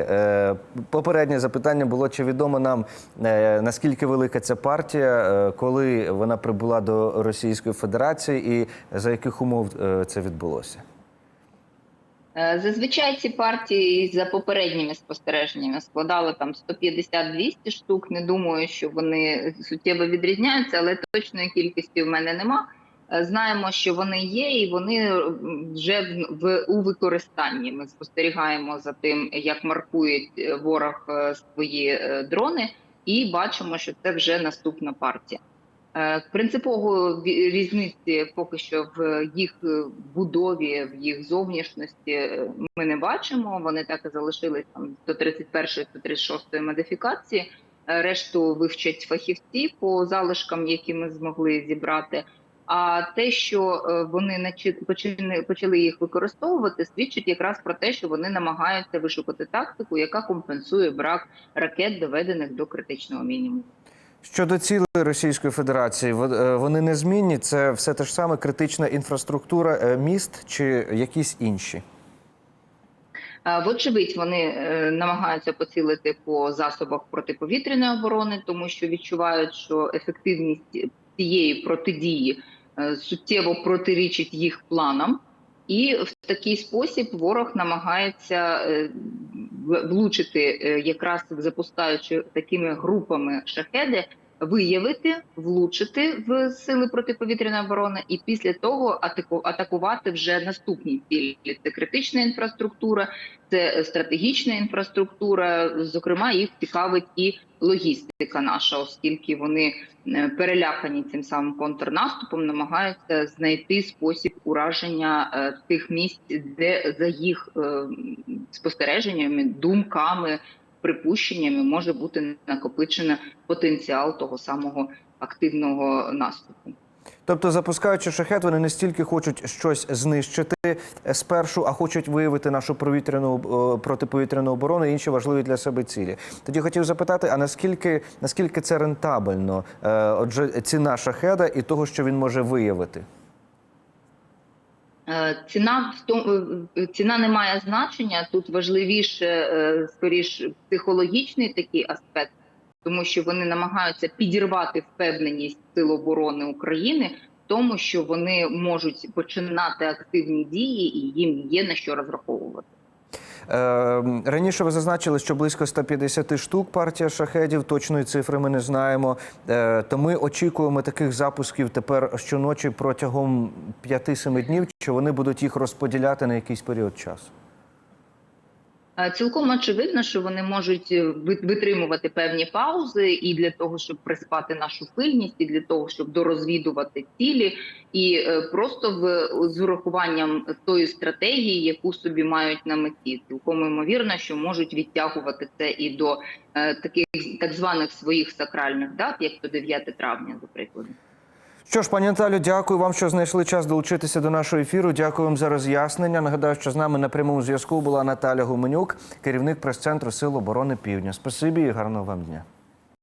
Е, Попереднє запитання було, чи відомо нам е, наскільки велика ця партія, е, коли вона прибула до Російської Федерації і за яких умов це відбулося? Зазвичай ці партії за попередніми спостереженнями складали там 150-200 штук. Не думаю, що вони суттєво відрізняються, але точної кількості в мене нема. Е, Знаємо, що вони є, і вони вже в, у використанні. Ми спостерігаємо за тим, як маркують е, ворог е, свої е, дрони, і бачимо, що це вже наступна партія. Е, Принципової різниці поки що в їх е, будові, в їх зовнішності е, ми не бачимо. Вони так і залишились там 131-136 модифікації. Е, Решту вивчать фахівці по залишкам, які ми змогли зібрати. А те, що е, вони почали, почали їх використовувати, свідчить якраз про те, що вони намагаються вишукати тактику, яка компенсує брак ракет, доведених до критичного мінімуму. Щодо цілей Російської Федерації, е, вони незмінні. Це все те ж саме критична інфраструктура е, міст чи якісь інші? Вочевидь, вони намагаються поцілити по засобах протиповітряної оборони, тому що відчувають, що ефективність цієї протидії суттєво протирічить їх планам, і в такий спосіб ворог намагається е, влучити, е, якраз запускаючи такими групами шахеди, виявити, влучити в сили протиповітряної оборони, і після того атаку- атакувати вже наступні цілі. Це критична інфраструктура, це стратегічна інфраструктура. Зокрема, їх цікавить і логістика наша, оскільки вони е, перелякані цим самим контрнаступом, намагаються знайти спосіб ураження е, тих місць, де за їх е, спостереженнями, думками, припущеннями може бути накопичено потенціал того самого активного наступу. Тобто, запускаючи шахет, вони не стільки хочуть щось знищити спершу, а хочуть виявити нашу провітряну е, протиповітряну оборону і інші важливі для себе цілі. Тоді хотів запитати: а наскільки наскільки це рентабельно? Е, Отже, ціна шахеда і того, що він може виявити? Е, Ціна в тому е, ціна не має значення. Тут важливіше е, скоріш психологічний такий аспект, тому що вони намагаються підірвати впевненість Сил оборони України в тому, що вони можуть починати активні дії, і їм є на що розраховувати. Е, Раніше ви зазначили, що близько 150 штук партія шахедів. Точної цифри ми не знаємо. Е, То ми очікуємо таких запусків тепер щоночі протягом 5-7 днів. Чи вони будуть їх розподіляти на якийсь період часу? Е, Цілком очевидно, що вони можуть е, витримувати певні паузи і для того, щоб приспати нашу пильність, і для того, щоб дорозвідувати цілі, і е, просто в з урахуванням тої стратегії, яку собі мають на меті. Цілком ймовірно, що можуть відтягувати це і до таких так званих своїх сакральних дат, як то 9 травня, до прикладу. Що ж, пані Наталю, дякую вам, що знайшли час долучитися до нашого ефіру. Дякую вам за роз'яснення. Нагадаю, що з нами на прямому зв'язку була Наталя Гуменюк, керівник прес-центру Сил оборони Півдня. Спасибі і гарного вам дня.